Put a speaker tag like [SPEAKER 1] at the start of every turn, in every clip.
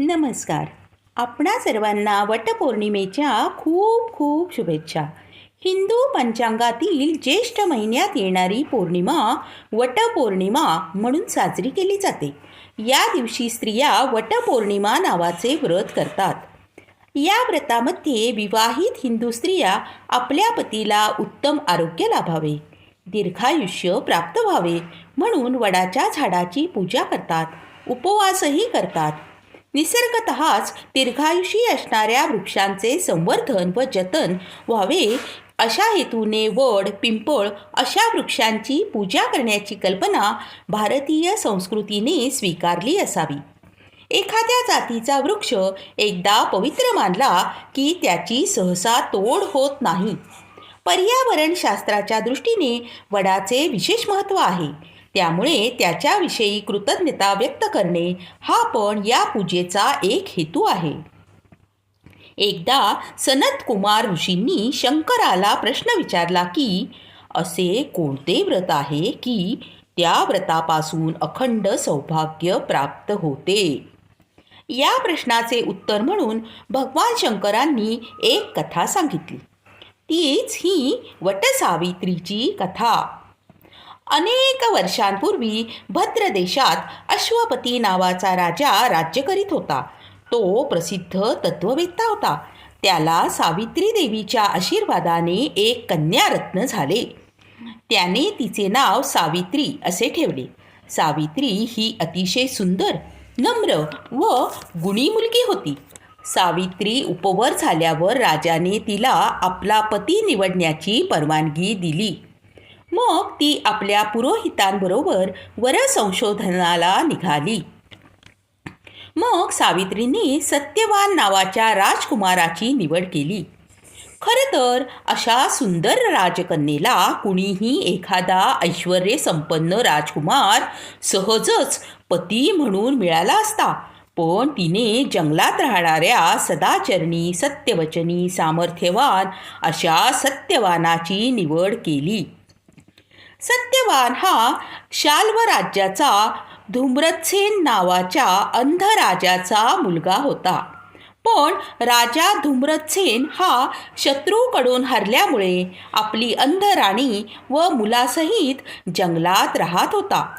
[SPEAKER 1] नमस्कार. आपणा सर्वांना वटपौर्णिमेच्या खूप खूप शुभेच्छा. हिंदू पंचांगातील ज्येष्ठ महिन्यात येणारी पौर्णिमा वटपौर्णिमा म्हणून साजरी केली जाते. या दिवशी स्त्रिया वटपौर्णिमा नावाचे व्रत करतात. या व्रतामध्ये विवाहित हिंदू स्त्रिया आपल्या पतीला उत्तम आरोग्य लाभावे दीर्घायुष्य प्राप्त व्हावे म्हणून वडाच्या झाडाची पूजा करतात उपवासही करतात. निसर्गतःच दीर्घायुषी असणाऱ्या वृक्षांचे संवर्धन व जतन व्हावे. अशा हेतूने वड पिंपळ अशा वृक्षांची पूजा करण्याची कल्पना भारतीय संस्कृतीने स्वीकारली असावी. एखाद्या जातीचा वृक्ष एकदा पवित्र मानला की त्याची सहसा तोड होत नाही. पर्यावरणशास्त्राच्या दृष्टीने वडाचे विशेष महत्त्व आहे. त्यामुळे त्याच्याविषयी कृतज्ञता व्यक्त करणे हा पण या पूजेचा एक हेतू आहे. एकदा सनत कुमार ऋषींनी शंकराला प्रश्न विचारला की असे कोणते व्रत आहे की त्या व्रतापासून अखंड सौभाग्य प्राप्त होते? या प्रश्नाचे उत्तर म्हणून भगवान शंकरांनी एक कथा सांगितली. तीच ही वटसावित्रीची कथा. अनेक वर्षांपूर्वी भद्र देशात अश्वपती नावाचा राजा राज्य करीत होता. तो प्रसिद्ध तत्ववेत्ता होता. त्याला सावित्री देवीच्या आशीर्वादाने एक कन्यारत्न झाले. त्याने तिचे नाव सावित्री असे ठेवले. सावित्री ही अतिशय सुंदर नम्र व गुणी मुलगी होती. सावित्री उपवर झाल्यावर राजाने तिला आपला पती निवडण्याची परवानगी दिली. मग ती आपल्या पुरोहितांबरोबर वरसंशोधनाला निघाली. मग सावित्रींनी सत्यवान नावाच्या राजकुमाराची निवड केली. खरं तर अशा सुंदर राजकन्येला कुणीही एखादा ऐश्वर्यसंपन्न राजकुमार सहजच पती म्हणून मिळाला असता पण तिने जंगलात राहणाऱ्या सदाचरणी सत्यवचनी सामर्थ्यवान अशा सत्यवानाची निवड केली. सत्यवान हा शाल्व राज्याचा धुम्रत्सेन नावाच्या अंध राजाचा मुलगा होता. पण राजा धुम्रत्सेन हा शत्रूकडून हरल्यामुळे आपली अंध राणी व मुलासहित जंगलात राहत होता.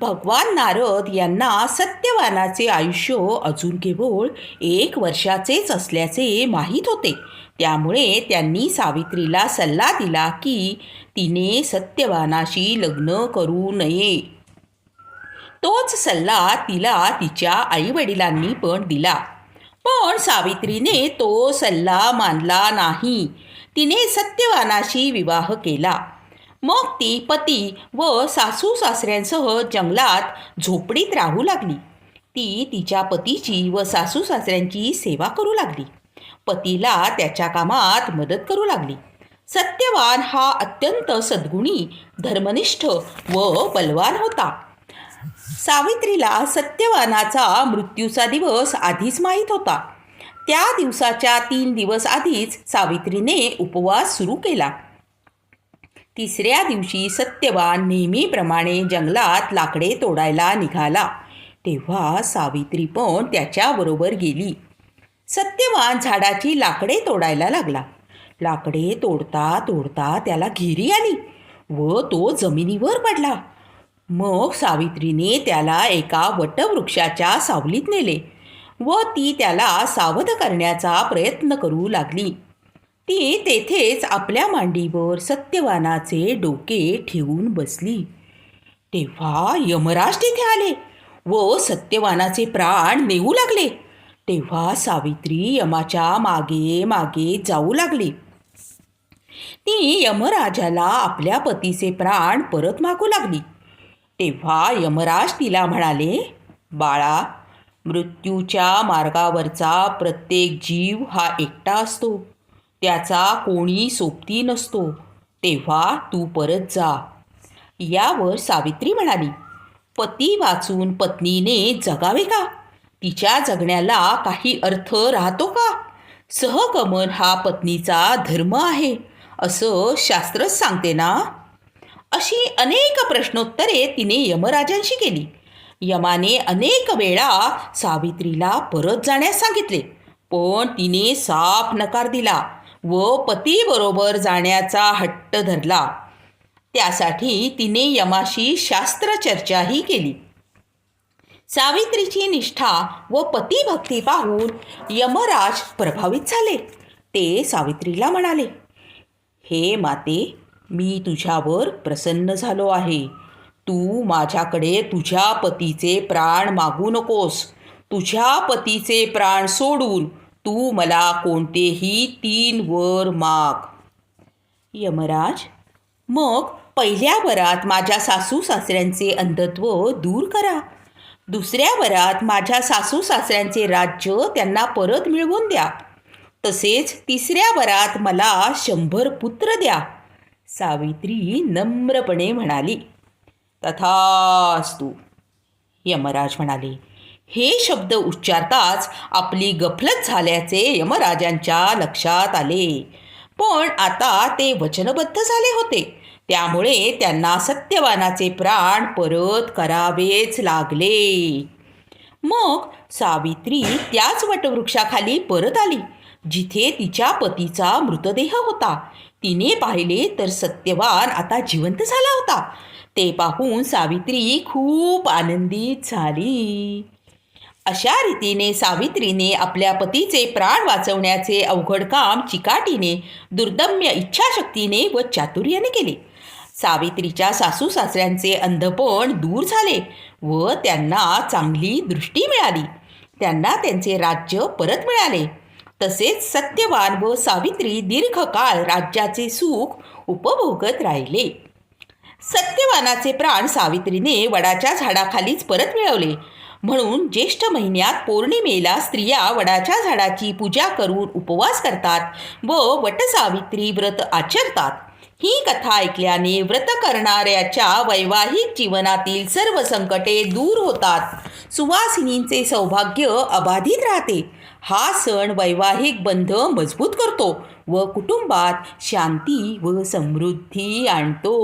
[SPEAKER 1] भगवान नारद यांना सत्यवानाचे आयुष्य अजून केवळ एक वर्षाचेच असल्याचे माहीत होते. त्यामुळे त्यांनी सावित्रीला सल्ला दिला की तिने सत्यवानाशी लग्न करू नये. तोच सल्ला तिला तिच्या आईवडिलांनी पण दिला. पण सावित्रीने तो सल्ला मानला नाही. तिने सत्यवानाशी विवाह केला. मग ती पती व सासू सासऱ्यांसह जंगलात झोपडीत राहू लागली. ती तिच्या पतीची व सासू सासऱ्यांची सेवा करू लागली. पतीला त्याच्या कामात मदत करू लागली. सत्यवान हा अत्यंत सद्गुणी धर्मनिष्ठ व बलवान होता. सावित्रीला सत्यवानाचा मृत्यूचा दिवस आधीच माहीत होता. त्या दिवसाच्या तीन दिवस आधीच सावित्रीने उपवास सुरू केला. तिसऱ्या दिवशी सत्यवान नेहमीप्रमाणे जंगलात लाकडे तोडायला निघाला. तेव्हा सावित्री पण त्याच्याबरोबर गेली. सत्यवान झाडाची लाकडे तोडायला लागला. लाकडे तोडता तोडता त्याला घिरी आली व तो जमिनीवर पडला. मग सावित्रीने त्याला एका वटवृक्षाच्या सावलीत नेले व ती त्याला सावध करण्याचा प्रयत्न करू लागली. ती तेथेच आपल्या मांडीवर सत्यवानाचे डोके ठेवून बसली. तेव्हा यमराज तिथे आले व सत्यवानाचे प्राण नेऊ लागले. तेव्हा सावित्री यमाच्या मागे मागे जाऊ लागली. ती यमराजाला आपल्या पतीचे प्राण परत मागू लागली. तेव्हा यमराज तिला म्हणाले बाळा मृत्यूच्या मार्गावरचा प्रत्येक जीव हा एकटा असतो. त्याचा कोणी सोबती नसतो. तेव्हा तू परत जा. यावर सावित्री म्हणाली पती वाचून पत्नीने जगावे का? तिच्या जगण्याला काही अर्थ राहतो का? सहगमन हा पत्नीचा धर्म आहे असं शास्त्रच सांगते ना? अशी अनेक प्रश्नोत्तरे तिने यमराजांशी केली. यमाने अनेक वेळा सावित्रीला परत जाण्यास सांगितले पण तिने साफ नकार दिला व पतीबरोबर जाण्याचा हट्ट धरला. त्यासाठी तिने यमाशी शास्त्रचर्चाही केली. सावित्रीची निष्ठा व पतिभक्ती पाहून यमराज प्रभावित झाले. ते सावित्रीला म्हणाले हे माते मी तुझ्यावर प्रसन्न झालो आहे. तू माझ्याकडे तुझ्या पतीचे प्राण मागू नकोस. तुझ्या पतीचे प्राण सोडून तू मला कोणतेही तीन वर माग. यमराज मग पहिल्या वरात माझ्या सासू सासऱ्यांचे अंधत्व दूर करा. दुसऱ्या वरात माझ्या सासू सासऱ्यांचे राज्य त्यांना परत मिळवून द्या. तसेच तिसऱ्या वरात मला शंभर पुत्र द्या. सावित्री नम्रपणे म्हणाली. तथास्तु यमराज म्हणाले हे शब्द उच्चारताच आपली गफलत झाल्याचे यमराजांच्या लक्षात आले. पण आता ते वचनबद्ध झाले होते. त्यामुळे त्यांना सत्यवानाचे प्राण परत करावेच लागले. मग सावित्री त्याच वटवृक्षाखाली परत आली जिथे तिच्या पतीचा मृतदेह होता. तिने पाहिले तर सत्यवान आता जिवंत झाला होता. ते पाहून सावित्री खूप आनंदित झाली. अशा रीतीने सावित्रीने आपल्या पतीचे प्राण वाचवण्याचे अवघड काम चिकाटीने दुर्दम्य इच्छाशक्तीने व चातुर्याने केले. सावित्रीच्या सासू सासऱ्यांचे अंधपण दूर झाले व त्यांना चांगली दृष्टी मिळाली. त्यांना त्यांचे राज्य परत मिळाले. तसेच सत्यवान व सावित्री दीर्घकाळ राज्याचे सुख उपभोगत राहिले. सत्यवानाचे प्राण सावित्रीने वडाच्या झाडाखालीच परत मिळवले. म्हणून ज्येष्ठ महिन्यात पौर्णिमेला स्त्रिया वडाच्या झाडाची पूजा करून उपवास करतात व वटसावित्री व्रत आचरतात. ही कथा ऐकल्याने व्रत करणाऱ्याच्या वैवाहिक जीवनातील सर्व संकटे दूर होतात. सुवासिनींचे सौभाग्य अबाधित राहते. हा सण वैवाहिक बंध मजबूत करतो व कुटुंबात शांती व समृद्धी आणतो.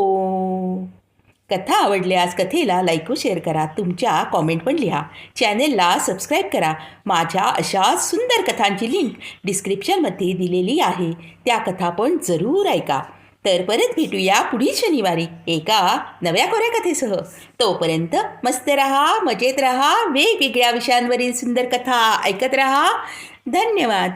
[SPEAKER 1] कथा आवडल्यास कथेला लाईक व शेअर करा. तुमच्या कॉमेंट पण लिहा. चॅनेलला सबस्क्राईब करा. माझ्या अशा सुंदर कथांची लिंक डिस्क्रिप्शनमध्ये दिलेली आहे. त्या कथा पण जरूर ऐका. तर परत भेटूया पुढील शनिवारी एका नव्या कोऱ्या कथेसह. तोपर्यंत मस्त रहा मजेत रहा वेगवेगळ्या विषयांवरील सुंदर कथा ऐकत रहा. धन्यवाद.